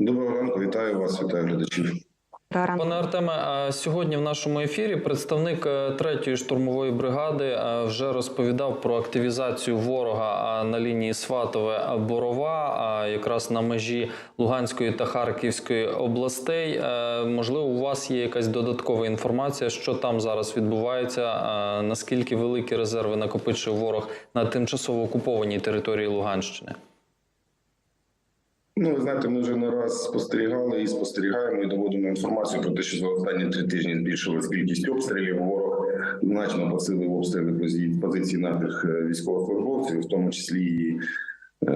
Доброго ранку, вітаю вас, вітаю глядачів. Пане Артеме, а сьогодні в нашому ефірі представник е, третьої штурмової бригади е, вже розповідав про активізацію ворога на лінії Сватове Борова, а якраз на межі Луганської та Харківської областей. Е, Можливо, у вас є якась додаткова інформація, що там зараз відбувається, наскільки великі резерви накопичує ворог на тимчасово окупованій території Луганщини? Ну, ви знаєте, ми вже не раз спостерігали і спостерігаємо і доводимо інформацію про те, що за останні три тижні збільшилась кількість обстрілів. Ворог значно посилив обстріли позицій наших е, військовослужбовців, в тому числі і е,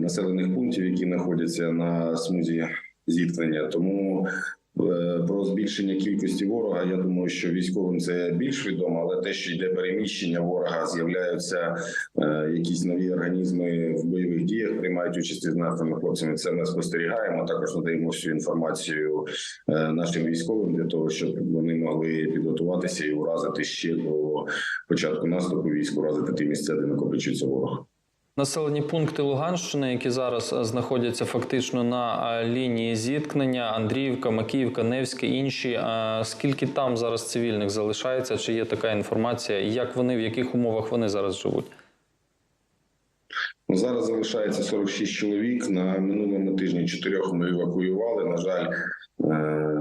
населених пунктів, які знаходяться на смузі зіткнення. Тому про збільшення кількості ворога, я думаю, що військовим це більш відомо, але те, що йде переміщення ворога, з'являються е, якісь нові організми в бойових діях, приймають участь із нашими хлопцями. Це ми спостерігаємо. Також надаємо всю інформацію е, нашим військовим для того, щоб вони могли підготуватися і уразити ще до початку наступу військ, уразити ті місця, де накопичується ворог. Населені пункти Луганщини, які зараз е, знаходяться фактично на е, лінії зіткнення: Андріївка, Макіївка, Невське, інші. Е, Скільки там зараз цивільних залишається? Чи є така інформація? Як вони в яких умовах вони зараз живуть? Ну, Зараз залишається 46 чоловік. На минулому тижні чотирьох ми евакуювали. На жаль,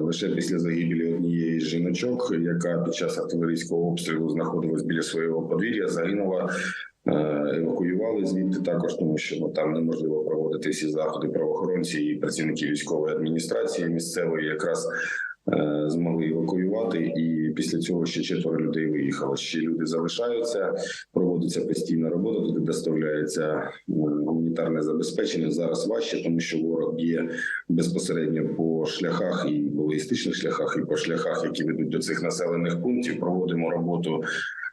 лише після загибелі однієї з жіночок, яка під час артилерійського обстрілу знаходилась біля свого подвір'я, загинула. Е, Евакуювали звідти також, тому що ну, там неможливо проводити всі заходи правоохоронці і працівники військової адміністрації місцевої якраз е, змогли евакуювати. І після цього ще четверо людей виїхало. Ще люди залишаються. Проводиться постійна робота. Туди доставляється е, гуманітарне забезпечення. Зараз важче, тому що ворог б'є безпосередньо по шляхах і по шляхах, і по шляхах, які ведуть до цих населених пунктів. Проводимо роботу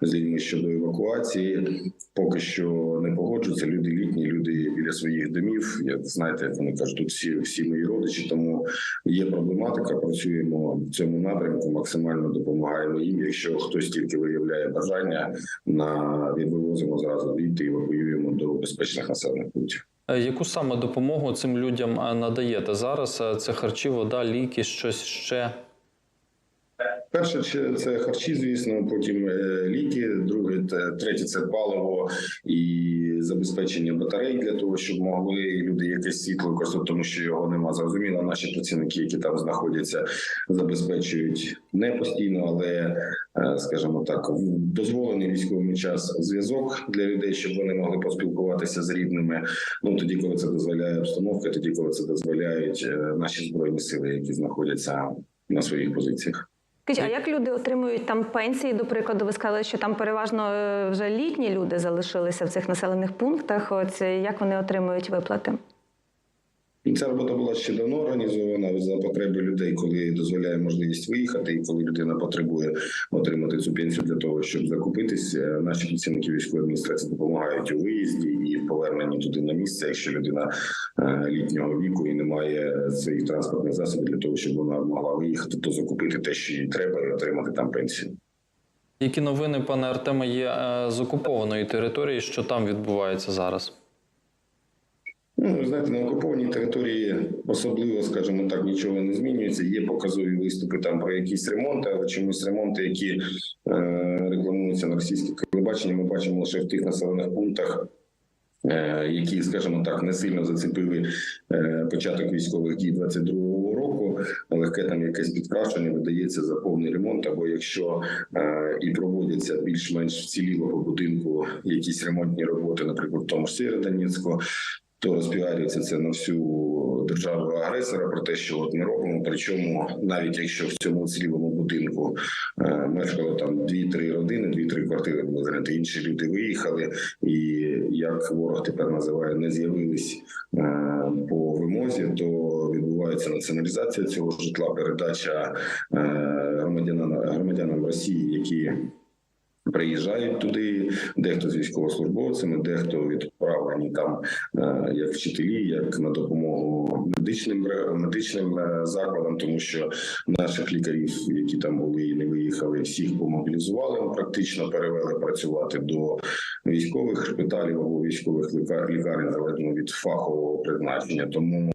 з людьми щодо евакуації. Поки що не погоджуються. Люди літні, люди біля своїх домів. Як знаєте, як вони кажуть, тут всі всі мої родичі. Тому є проблематика. Працюємо в цьому напрямку. Максимально допомагаємо їм. Якщо хтось тільки виявляє бажання, на вивозимо зразу звідти і евакуюємо до безпечних населених пунктів. Е, Яку саме допомогу цим людям е, надаєте зараз? Е, Це харчі, вода, ліки, щось ще. Перше це- харчі, звісно, потім е, ліки. Друге, третє це паливо і забезпечення батарей для того, щоб могли люди якесь світло використовувати, тому що його нема. Зрозуміло, наші працівники, які там знаходяться, забезпечують не постійно, але е, скажімо так, дозволений військовий час зв'язок для людей, щоб вони могли поспілкуватися з рідними. Ну тоді, коли це дозволяє обстановка, тоді коли це дозволяють е, наші збройні сили, які знаходяться на своїх позиціях. Скажіть, а як люди отримують там пенсії? До прикладу, ви сказали, що там переважно е, вже літні люди залишилися в цих населених пунктах. От е, як вони отримують виплати? Ця робота була ще давно організована за потреби людей, коли дозволяє можливість виїхати, і коли людина потребує отримати цю пенсію для того, щоб закупитись. Е, Наші працівники військової адміністрації допомагають у виїзді поверненні туди на місце, якщо людина е, літнього віку і не має своїх транспортних засобів для того, щоб вона могла виїхати, то закупити те, що їй треба, і отримати там пенсію. Які новини, пане Артеме, є е, з окупованої території, що там відбувається зараз? Ну, ви знаєте, на окупованій території особливо, скажімо так, нічого не змінюється. Є показові виступи там про якісь ремонти, але чомусь ремонти, які е, рекламуються на російське телебачення, ми бачимо лише в тих населених пунктах. Е, Які, скажімо так, не сильно зацепили е, початок військових дій 22-го року, легке там якесь підкрашення видається за повний ремонт. Або якщо е, і проводяться більш-менш вцілілого будинку якісь ремонтні роботи, наприклад, в тому ж Сєвєродонецьку, то розпіарюється це на всю державу агресора про те, що от ми робимо. Причому навіть якщо в цьому цілівому будинку е, мешкало там 2-3 родини, 2-3 квартири було зайняті, інші люди виїхали, і як ворог тепер називає, не з'явились е, по вимозі, то відбувається націоналізація цього житла, передача е, громадянам громадянам Росії, які приїжджають туди, дехто з військовослужбовцями, дехто відправлені там е, як вчителі, як на допомогу медичним медичним е, закладам, тому що наших лікарів, які там були і не виїхали, всіх помобілізували, практично перевели працювати до військових шпиталів або військових лікар- лікарень залежно від фахового призначення. Тому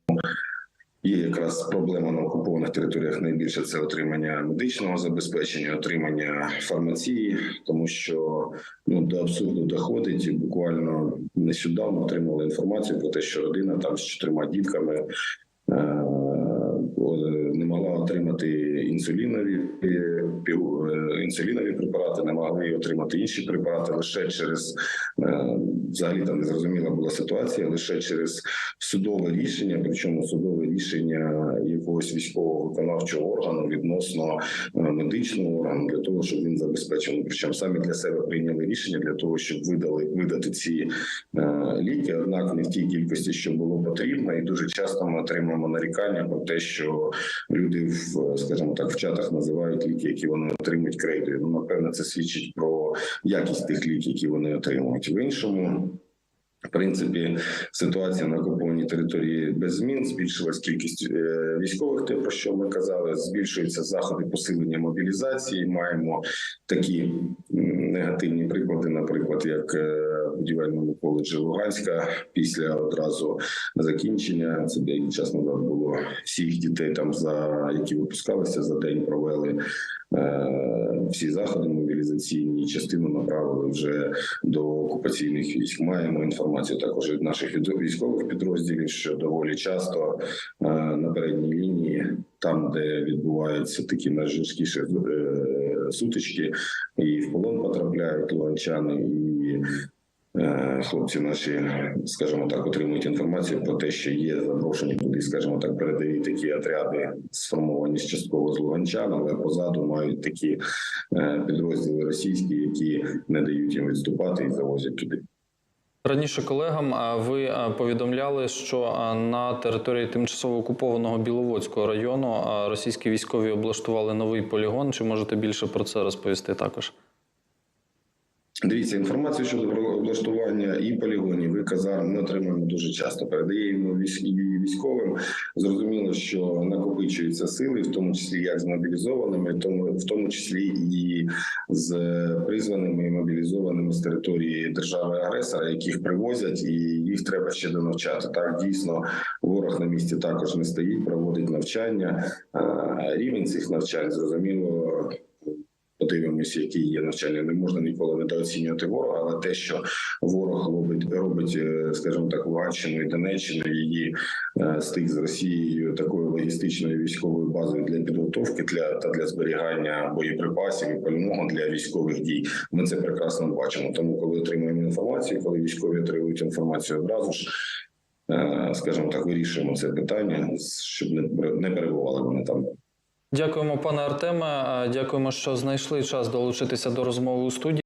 Є якраз проблема на окупованих територіях найбільше це отримання медичного забезпечення, отримання фармації, тому що ну до абсурду доходить. Буквально нещодавно отримали інформацію про те, що родина там з чотирма дітками е, отримати інсулінові е, е, інсулінові препарати, не могли отримати інші препарати лише через е, взагалі там незрозуміла була ситуація, лише через судове рішення, причому судове рішення якогось військового виконавчого органу відносно медичного органу для того, щоб він забезпечив. Причому самі для себе прийняли рішення для того, щоб видали видати ці ліки, однак не в тій кількості, що було потрібно, і дуже часто ми отримуємо нарікання про те, що люди в скажімо так в чатах називають ліки, які вони отримують крейдою. Ну напевно, це свідчить про якість тих ліків, які вони отримують. В іншому в принципі, ситуація на окупованій території без змін збільшилась кількість е, військових, те про що ми казали. Збільшуються заходи посилення мобілізації. Маємо такі негативні приклади, наприклад, як е, будівельному коледжі Луганська після одразу закінчення. Це деякий час назад було всіх дітей там за які випускалися за день провели. е, Всі заходи мобілізаційні частину направили вже до окупаційних військ. Маємо інформацію також від наших військових підрозділів, що доволі часто е, на передній лінії, там де відбуваються такі найжорсткіші сутички, і в полон потрапляють луганчани, і е, хлопці наші, скажімо так, отримують інформацію про те, що є запрошені туди, скажімо так, передові такі отряди, сформовані з частково з луганчан, але позаду мають такі е, підрозділи російські, які не дають їм відступати і завозять туди. Раніше колегам ви повідомляли, що на території тимчасово окупованого Біловодського району російські військові облаштували новий полігон. Чи можете більше про це розповісти також? Дивіться, інформацію щодо облаштування і полігонів, і казарм ми отримуємо дуже часто. Передаємо військ- військовим. Зрозуміло, що накопичуються сили, в тому числі як з мобілізованими, тому в тому числі і з призваними і мобілізованими з території держави-агресора, яких привозять, і їх треба ще донавчати. Так дійсно ворог на місці також не стоїть, проводить навчання. Рівень цих навчань зрозуміло подивимося, які є навчання. Не можна ніколи недооцінювати ворога, але те, що ворог робить, робить, е, скажімо так, Луганщину і Донеччину, її стик з Росією такою логістичною військовою базою для підготовки для та для зберігання боєприпасів і пального для військових дій. Ми це прекрасно бачимо. Тому, коли отримуємо інформацію, коли військові отримують інформацію одразу ж. е, Скажімо так, вирішуємо це питання, щоб не перебували вони там. Дякуємо, пане Артеме. Дякуємо, що знайшли час долучитися до розмови у студії.